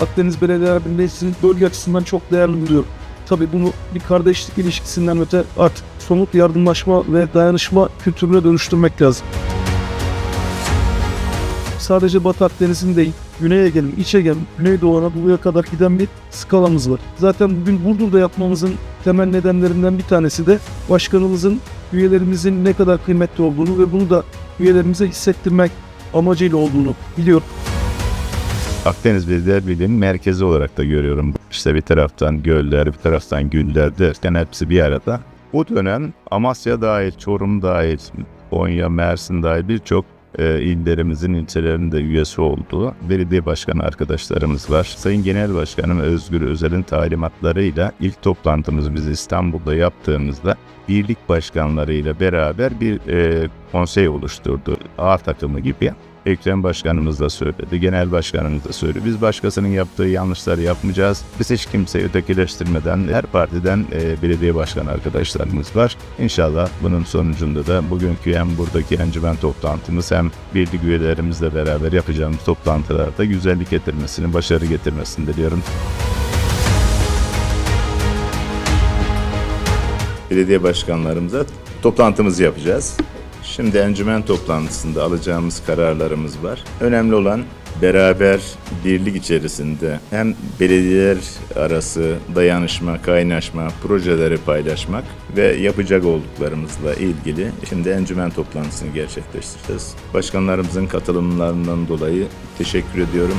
Akdeniz Belediyeler Birliği'nin bölge açısından çok değerli buluyorum. Tabii bunu bir kardeşlik ilişkisinden öte artık somut yardımlaşma ve dayanışma kültürüne dönüştürmek lazım. Sadece Batı Akdeniz'in değil, Güney Ege'nin, İç Ege'nin, Güneydoğu Anadolu'ya kadar giden bir skalamız var. Zaten bugün Burdur'da yapmamızın temel nedenlerinden bir tanesi de başkanımızın üyelerimizin ne kadar kıymetli olduğunu ve bunu da üyelerimize hissettirmek amacıyla olduğunu biliyorum. Akdeniz Belediye Birliği'nin merkezi olarak da görüyorum. İşte bir taraftan göller, bir taraftan güller derken hepsi bir arada. Bu dönem Amasya dahil, Çorum dahil, Konya, Mersin dahil birçok e, illerimizin, ilçelerinin de üyesi olduğu belediye başkanı arkadaşlarımız var. Sayın Genel Başkanım Özgür Özel'in talimatlarıyla ilk toplantımızı biz İstanbul'da yaptığımızda birlik başkanlarıyla beraber bir e, konsey oluşturdu. A takımı gibi. Ekrem Başkanımız da söyledi, Genel Başkanımız da söyledi. Biz başkasının yaptığı yanlışları yapmayacağız. Biz hiç kimseyi ötekileştirmeden her partiden e, belediye başkanı arkadaşlarımız var. İnşallah bunun sonucunda da bugünkü hem buradaki encümen toplantımız hem birlik üyelerimizle beraber yapacağımız toplantılarda güzellik getirmesini, başarı getirmesini diliyorum. Belediye başkanlarımıza toplantımızı yapacağız. Şimdi encümen toplantısında alacağımız kararlarımız var. Önemli olan beraber birlik içerisinde hem belediyeler arası dayanışma, kaynaşma, projeleri paylaşmak ve yapacak olduklarımızla ilgili şimdi encümen toplantısını gerçekleştireceğiz. Başkanlarımızın katılımlarından dolayı teşekkür ediyorum.